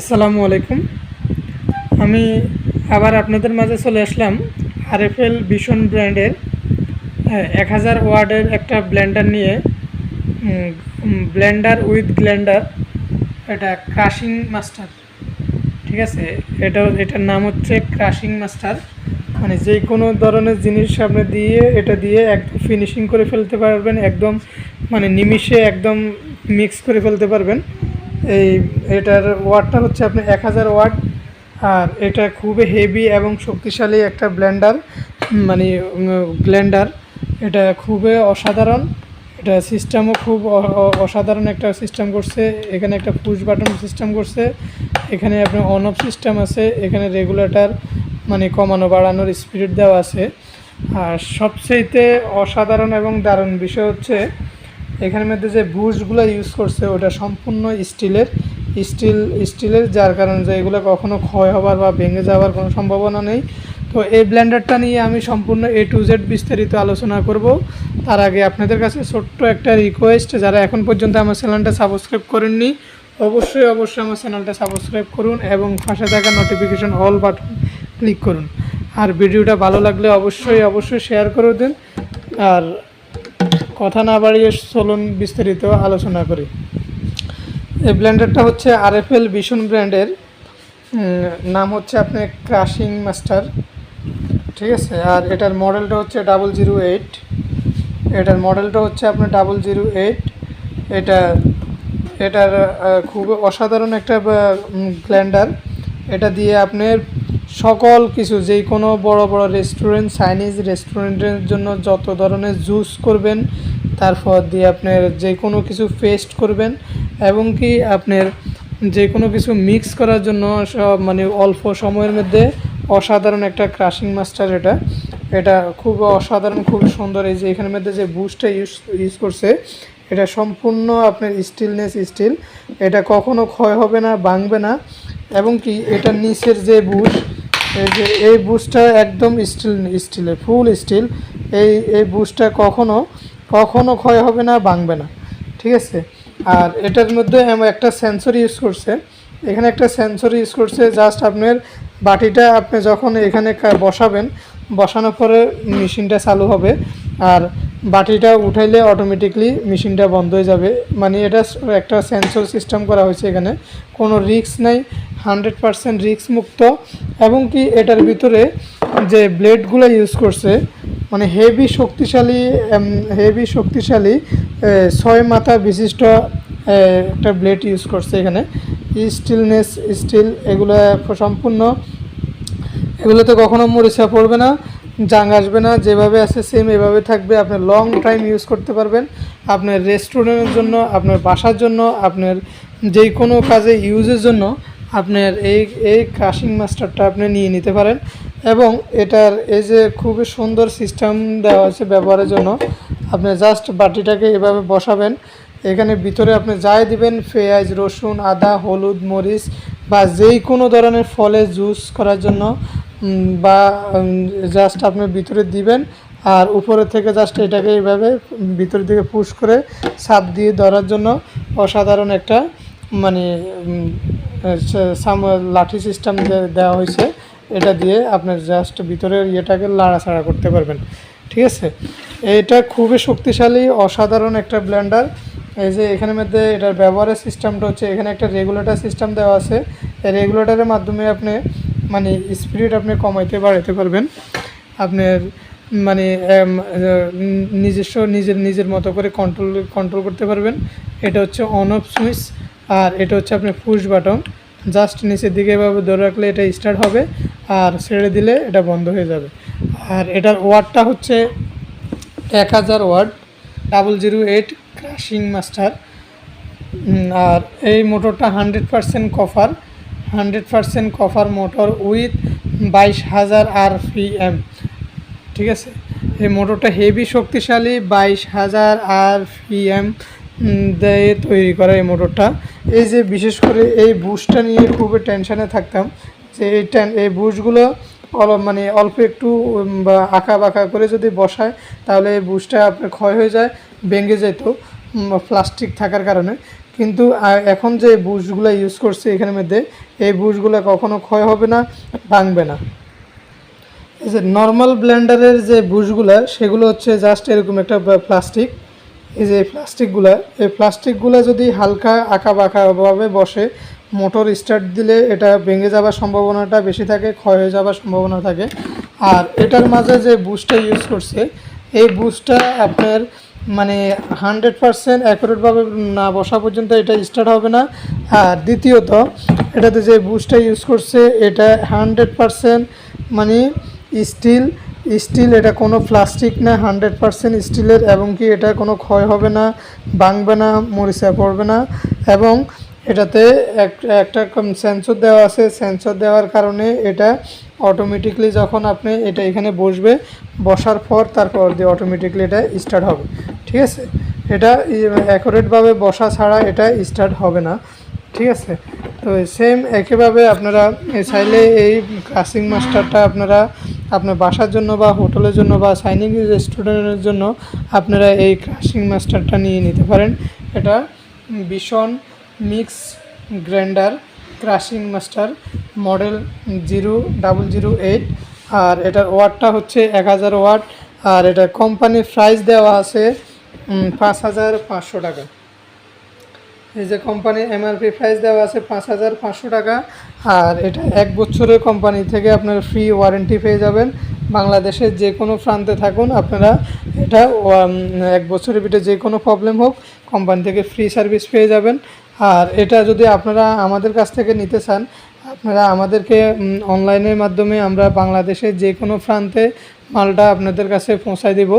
আসসালামু আলাইকুম। আমি আবার আপনাদের মাঝে চলে আসলাম আরএফএল ভীষণ ব্র্যান্ডের এক হাজার ওয়ার্ডের একটা ব্লেন্ডার নিয়ে। ব্লেন্ডার উইথ গ্ল্যান্ডার, এটা ক্রাশিং মাস্টার। ঠিক আছে? এটা, এটার নাম হচ্ছে ক্রাশিং মাস্টার। মানে যে কোনো ধরনের জিনিস আপনি দিয়ে, এটা দিয়ে একদম ফিনিশিং করে ফেলতে পারবেন, একদম মানে নিমিষে একদম মিক্স করে ফেলতে পারবেন। এই এটার ওয়াটটা হচ্ছে আপনি এক হাজার ওয়াট আর এটা খুবই হেভি এবং শক্তিশালী একটা ব্লেন্ডার মানে ব্লেন্ডার এটা খুবই অসাধারণ। এটা সিস্টেমও খুব অসাধারণ একটা সিস্টেম করছে। এখানে একটা পুশ বাটন সিস্টেম করছে। এখানে আপনার অন অফ সিস্টেম আছে। এখানে রেগুলেটর মানে কমানো বাড়ানোর স্পিড দেওয়া আছে। আর সবচেয়েতে অসাধারণ এবং দারুণ বিষয় হচ্ছে এখানের মধ্যে যে বুশগুলো ইউজ করছে, ওটা সম্পূর্ণ স্টিলের, স্টিল, স্টিলের, যার কারণে যে এগুলো কখনো ক্ষয় হবার বা ভেঙে যাওয়ার কোনো সম্ভাবনা নেই। তো এই ব্লেন্ডারটা নিয়ে আমি সম্পূর্ণ এ টু জেড বিস্তারিত আলোচনা করব। তার আগে আপনাদের কাছে ছোট্ট একটা রিকোয়েস্ট যারা এখন পর্যন্ত আমার চ্যানেলটা সাবস্ক্রাইব করেননি, অবশ্যই অবশ্যই আমার চ্যানেলটা সাবস্ক্রাইব করুন এবং পাশে থাকা নোটিফিকেশন অল বাটন ক্লিক করুন। আর ভিডিওটা ভালো লাগলে অবশ্যই অবশ্যই শেয়ার করে দিন। আর কথা না বাড়িয়ে চলুন বিস্তারিত আলোচনা করি। এই ব্লেন্ডারটা হচ্ছে আরএফএল ভীষণ ব্র্যান্ডের নাম হচ্ছে আপনার ক্রাশিং মাস্টার, ঠিক আছে? আর এটার মডেলটা হচ্ছে ডাবল জিরো এইট, এটার মডেলটা হচ্ছে আপনার ডাবল জিরো এইট, এটা, এটার খুব অসাধারণ একটা ব্লেন্ডার এটা দিয়ে আপনার সকল কিছু, যেই কোনো বড় বড় রেস্টুরেন্ট চাইনিজ রেস্টুরেন্টের জন্য যত ধরনের জুস করবেন তারপর দিয়ে আপনার যে কোনো কিছু পেস্ট করবেন এবং কি আপনার যে কোনো কিছু মিক্স করার জন্য সব মানে অল্প সময়ের মধ্যে অসাধারণ একটা ক্রাশিং মাস্টার এটা। এটা খুব অসাধারণ, খুব সুন্দর, এই যে এখানের মধ্যে যে বুস্টটা ইউজ ইউজ করছে, এটা সম্পূর্ণ আপনার স্টিলনেস স্টিল এটা কখনো ক্ষয় হবে না, ভাঙবে না এবং কি এটা নিচের যে বুশ এই যে এই বুশটা একদম স্টিল, স্টিলে, ফুল স্টিল। এই এই বুশটা কখনো কখনো ক্ষয় হবে না, ভাঙবে না। ঠিক আছে? আর এটার মধ্যে একটা সেন্সর ইউজ করছে। এখানে একটা সেন্সর ইউজ করছে জাস্ট আপনার বাটিটা আপনি যখন এখানে বসাবেন, বসানোর পরে মেশিনটা চালু হবে। আর বাটিটা উঠাইলে অটোমেটিকলি মেশিনটা বন্ধ হয়ে যাবে। মানে এটা একটা সেন্সর সিস্টেম করা হয়েছে এখানে। কোনো রিস্ক নাই হান্ড্রেড পারসেন্ট রিস্ক মুক্ত। এবং কি এটার ভিতরে যে ব্লেডগুলো ইউজ করছে মানে হেভি শক্তিশালী হেভি শক্তিশালী ছয় মাথা বিশিষ্ট একটা ব্লেড ইউজ করছে এখানে। স্টিলনেস স্টিল এগুলো সম্পূর্ণ, এগুলোতে কখনো মরিচা পড়বে না। জাং আসবে না, যেভাবে আছে সেম এভাবে থাকবে। আপনি লং টাইম ইউজ করতে পারবেন। আপনার রেস্টুরেন্টের জন্য, আপনার বাসার জন্য, আপনার যে কোনো কাজে ইউজের জন্য আপনার এই এই ক্রাশিং মাস্টারটা আপনি নিয়ে নিতে পারেন। এবং এটার এই যে খুবই সুন্দর সিস্টেম দেওয়া আছে ব্যবহারের জন্য, আপনি জাস্ট বাটিটাকে এভাবে বসাবেন। এখানে ভিতরে আপনি যাই দিবেন, পেঁয়াজ, রসুন, আদা, হলুদ, মরিচ বা যেই কোনো ধরনের ফলে জুস করার জন্য বা জাস্ট আপনি ভিতরে দিবেন, আর উপরে থেকে জাস্ট এটাকে এইভাবে ভিতরের দিকে পুশ করে সাপ দিয়ে ধরার জন্য অসাধারণ একটা মানে লাঠি সিস্টেম দেওয়া হয়েছে। এটা দিয়ে আপনার জাস্ট ভিতরের ইয়েটাকে লাড়াছাড়া করতে পারবেন। ঠিক আছে? এটা খুবই শক্তিশালী, অসাধারণ একটা ব্লেন্ডার এই যে এখানের মধ্যে এটার ব্যবহারের সিস্টেমটা হচ্ছে, এখানে একটা রেগুলেটর সিস্টেম দেওয়া আছে। এই রেগুলেটরের মাধ্যমে আপনি মানে স্পিড আপনি কমাইতে বাড়াতে পারবেন। আপনার মানে নিজস্ব নিজের নিজের মতো করে কন্ট্রোল কন্ট্রোল করতে পারবেন। এটা হচ্ছে অন অফ সুইচ আর এটা হচ্ছে আপনার পুশ বাটন জাস্ট নিচের দিকে এভাবে ধরে রাখলে এটা স্টার্ট হবে আর ছেড়ে দিলে এটা বন্ধ হয়ে যাবে। আর এটার ওয়ার্ডটা হচ্ছে এক হাজার watt double zero eight crushing master আর এই মোটরটা hundred percent copper hundred percent copper motor with বাইশ হাজার আর এম ঠিক আছে? এই মোটরটা হেভি শক্তিশালী, বাইশ হাজার আর এম দিয়ে তৈরি করা এই মোটরটা। এই যে বিশেষ করে এই বুশটা নিয়ে খুবই টেনশানে থাকতাম যে এই এই বুশগুলো অল- মানে অল্প একটু আঁকা বাঁকা করে যদি বসায়, তাহলে এই বুশটা আপনার ক্ষয় হয়ে যায়, ভেঙে যেত। প্লাস্টিক থাকার কারণে। কিন্তু এখন যে বুশগুলো ইউজ করছে এখানের মধ্যে, এই বুশগুলো কখনো ক্ষয় হবে না, ভাঙবে না। এই যে নর্মাল ব্লেন্ডারের যে বুশগুলো, সেগুলো হচ্ছে জাস্ট এরকম একটা প্লাস্টিক এই যে প্লাস্টিকগুলো এই প্লাস্টিকগুলো যদি হালকা আঁকা বাঁকাভাবে বসে মোটর স্টার্ট দিলে এটা ভেঙে যাওয়ার সম্ভাবনাটা বেশি থাকে, ক্ষয় হয়ে যাওয়ার সম্ভাবনা থাকে। আর এটার মাঝে যে বুশটা ইউজ করছে, এই বুশটা আপনার মানে হান্ড্রেড পারসেন্ট অ্যাকুরেটভাবে না বসা পর্যন্ত এটা স্টার্ট হবে না। আর দ্বিতীয়ত, এটাতে যে বুস্টটা ইউজ করছে, এটা হান্ড্রেড পারসেন্ট মানে স্টিল স্টিল এটা কোনো প্লাস্টিক না, হান্ড্রেড পারসেন্ট স্টিলের এবং কি এটা কোনো ক্ষয় হবে না, ভাঙবে না, মরিচা পড়বে না এবং এটাতে এক- একটা সেন্সর দেওয়া আছে। সেন্সর দেওয়ার কারণে এটা অটোমেটিকলি যখন আপনি এটা এখানে বসবে, বসার পর তারপর দিয়ে অটোমেটিকলি এটা স্টার্ট হবে। ঠিক আছে? এটা অ্যাকুরেটভাবে বসা ছাড়া এটা স্টার্ট হবে না। ঠিক আছে? তো সেম একইভাবে আপনারা চাইলে এই ক্লাসিং মাস্টারটা আপনারা আপনার বাসার জন্য বা হোটেলের জন্য বা সাইনিং রেস্টুরেন্টের জন্য আপনারা এই ক্রাশিং মাস্টারটা নিয়ে নিতে পারেন। এটা ভীষণ mix grinder crushing master model zero double zero eight আর এটার ওয়াটটা হচ্ছে এক হাজার ওয়াট। আর এটা কোম্পানির প্রাইস দেওয়া আছে পাঁচ হাজার পাঁচশো টাকা। এই যে কোম্পানির এমআরপি প্রাইস দেওয়া আছে পাঁচ হাজার পাঁচশো টাকা। আর এটা এক বছরের কোম্পানি থেকে আপনারা ফ্রি ওয়ারেন্টি পেয়ে যাবেন। বাংলাদেশের যে কোনো প্রান্তে থাকুন, আপনারা এটা এক বছরের ভিতরে যে কোনো প্রবলেম হোক কোম্পানি থেকে ফ্রি সার্ভিস পেয়ে যাবেন। আর এটা যদি আপনারা আমাদের কাছ থেকে নিতে চান আপনারা আমাদেরকে অনলাইনের মাধ্যমে আমরা বাংলাদেশের যে কোনো প্রান্তে মালটা আপনাদের কাছে পৌঁছায় দেব।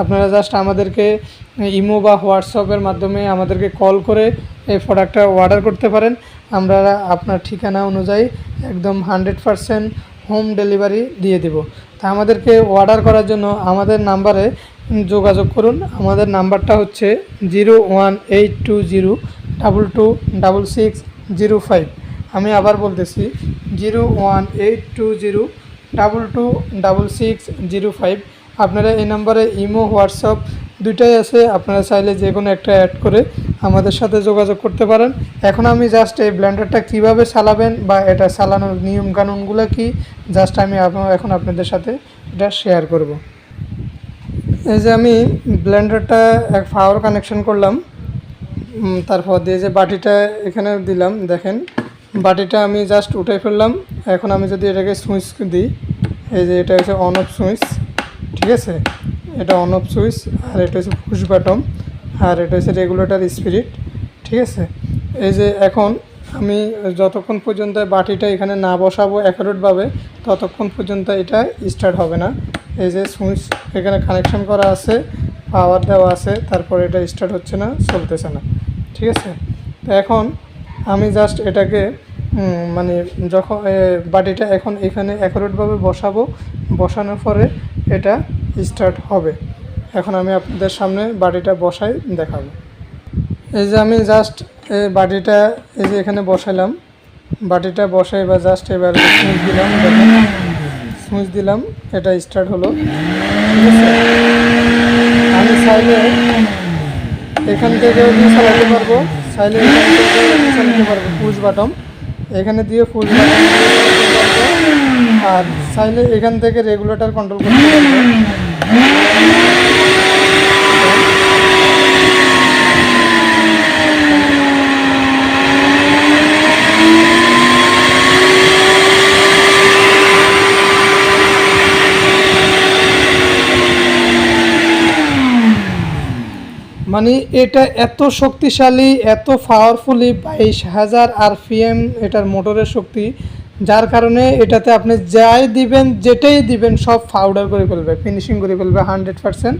আপনারা জাস্ট আমাদেরকে ইমো বা হোয়াটসঅ্যাপের মাধ্যমে আমাদেরকে কল করে এই প্রোডাক্টটা অর্ডার করতে পারেন। আমরা আপনার ঠিকানা অনুযায়ী একদম হান্ড্রেড পারসেন্ট হোম ডেলিভারি দিয়ে দেব। তা আমাদেরকে অর্ডার করার জন্য আমাদের নাম্বারে যোগাযোগ করুন। আমাদের নাম্বারটা হচ্ছে zero one eight two zero double two double six zero five. আমি আবার বলতেছি, zero one eight two zero double two double six zero five. আপনারা এই নাম্বারে ইমো, হোয়াটসঅ্যাপ দুইটাই আছে, আপনারা চাইলে যে কোনো একটা অ্যাড করে আমাদের সাথে যোগাযোগ করতে পারেন। এখন আমি জাস্ট এই ব্ল্যান্ডারটা কীভাবে চালাবেন বা এটা চালানোর নিয়ম কানুনগুলো কি জাস্ট আমি এখন আপনাদের সাথে এটা শেয়ার করব। এই যে আমি ব্ল্যান্ডারটা এক পাওয়ার কানেকশন করলাম। তারপর দিয়ে যে বাটিটা এখানে দিলাম, দেখেন। বাটিটা আমি জাস্ট উঠে ফেললাম। এখন আমি যদি এটাকে সুইচ দিই, এই যে এটা হচ্ছে অন অফ সুইচ, ঠিক আছে? এটা অন অফ সুইচ, আর এটা হচ্ছে পুশ বাটম আর এটা হচ্ছে রেগুলেটার স্পিরিট ঠিক আছে? এই যে এখন আমি যতক্ষণ পর্যন্ত বাটিটা এখানে না বসাবো অ্যাকুরেটভাবে ততক্ষণ পর্যন্ত এটা স্টার্ট হবে না। এই যে সুইচ এখানে কানেকশন করা আছে পাওয়ার দেওয়া আছে, তারপর এটা স্টার্ট হচ্ছে না, চলতেছে না, ঠিক আছে? তো এখন আমি জাস্ট এটাকে মানে যখন বাটিটা এখন এখানে অ্যাকুরেটভাবে বসাবো, বসানোর পরে এটা স্টার্ট হবে। এখন আমি আপনাদের সামনে বাটিটা বসাই, দেখাবো। এই যে আমি জাস্ট এই বাটিটা, এই যে এখানে বসাইলাম। বাটিটা বসাই বা জাস্ট এবার সুইচ দিলাম সুইচ দিলাম, এটা স্টার্ট হলো। আমি চাইলে এখান দিয়ে চালাতে পারব। চাইলে পুশ বাটম এখানে দিয়ে বাটম আর চাইলে এখান থেকে রেগুলেটর কন্ট্রোল করতে পারব। মানে এটা এত শক্তিশালী, এত পাওয়ারফুলি বাইশ হাজার আরপিএম এটার মোটরের শক্তি, যার কারণে এটাতে আপনি যাই দিবেন, যেটাই দিবেন, সব পাউডার করে ফেলবে ফিনিশিং করে ফেলবে হান্ড্রেড পারসেন্ট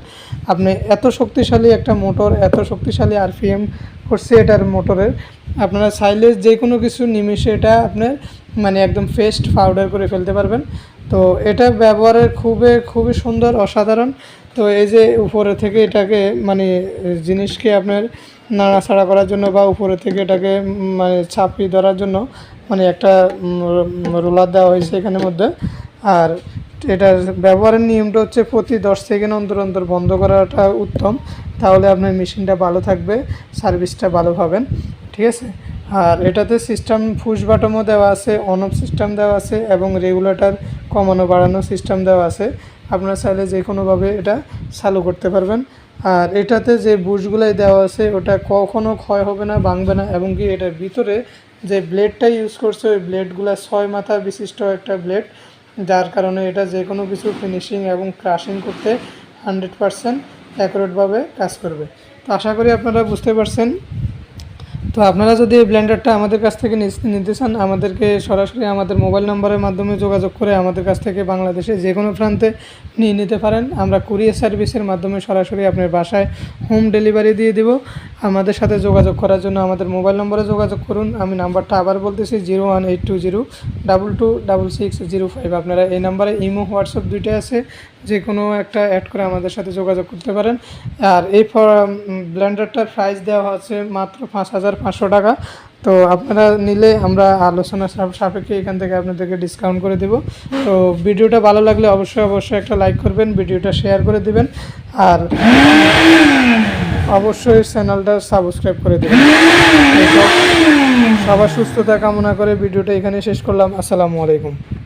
আপনি এত শক্তিশালী একটা মোটর, এত শক্তিশালী আরপিএম করছে এটার মোটরের, আপনারা চাইলে যে কোনো কিছু নিমিষে এটা আপনার মানে একদম ফেস্ট পাউডার করে ফেলতে পারবেন। তো এটা ব্যবহারের খুবই খুবই সুন্দর, অসাধারণ। তো এই যে উপরে থেকে এটাকে মানে জিনিসকে আপনার নাড়াছাড়া করার জন্য বা উপরে থেকে এটাকে মানে ছাপিয়ে ধরার জন্য মানে একটা রোলার দেওয়া হয়েছে এখানের মধ্যে। আর এটার ব্যবহারের নিয়মটা হচ্ছে প্রতি দশ সেকেন্ড অন্তর অন্তর বন্ধ করাটা উত্তম। তাহলে আপনার মেশিনটা ভালো থাকবে সার্ভিসটা ভালো পাবেন। ঠিক আছে? আর এটাতে সিস্টেম ফুশ বাটমও দেওয়া আছে অন অফ সিস্টেম দেওয়া আছে এবং রেগুলেটর কমানো বাড়ানো সিস্টেম দেওয়া আছে। আপনারা চাইলে যে কোনোভাবে এটা চালু করতে পারবেন। আর এটাতে যে বুশগুলাই দেওয়া আছে, ওটা কখনো ক্ষয় হবে না, ভাঙবে না এবং কি এটার ভিতরে যে ব্লেডটা ইউজ করছে, ওই ব্লেডগুলো ছয় মাথা বিশিষ্ট একটা ব্লেড যার কারণে এটা যে কোনো কিছু ফিনিশিং এবং ক্রাশিং করতে হান্ড্রেড পারসেন্ট অ্যাকুরেটভাবে কাজ করবে। তো আশা করি আপনারা বুঝতে পারছেন। তো আপনারা যদি এই ব্লেন্ডারটা আমাদের কাছ থেকে নিতে চান, আমাদেরকে সরাসরি আমাদের মোবাইল নম্বরের মাধ্যমে যোগাযোগ করে আমাদের কাছ থেকে বাংলাদেশে যে কোনো প্রান্তে নিয়ে নিতে পারেন। আমরা কুরিয়ার সার্ভিসের মাধ্যমে সরাসরি আপনার বাসায় হোম ডেলিভারি দিয়ে দিব। আমাদের সাথে যোগাযোগ করার জন্য আমাদের মোবাইল নম্বরে যোগাযোগ করুন। আমি নাম্বারটা আবার বলতেছি zero one eight two zero double two double six zero five আপনারা এই নাম্বারে ইমো, হোয়াটসঅ্যাপ দুইটাই আছে। যে কোনো একটা অ্যাড করে আমাদের সাথে যোগাযোগ করতে পারেন। আর এই ব্লেন্ডারটার প্রাইস দেওয়া হচ্ছে মাত্র পাঁচ হাজার পাঁচশো টাকা। তো আপনারা নিলে আমরা আলোচনা সাপ- সাপেক্ষে এখান থেকে আপনাদেরকে ডিসকাউন্ট করে দেব। তো ভিডিওটা ভালো লাগলে অবশ্যই অবশ্যই একটা লাইক করবেন, ভিডিওটা শেয়ার করে দিবেন। আর অবশ্যই চ্যানেলটা সাবস্ক্রাইব করে দেবেন। সবার সুস্থতা কামনা করে ভিডিওটা এখানে শেষ করলাম। আসসালামু আলাইকুম।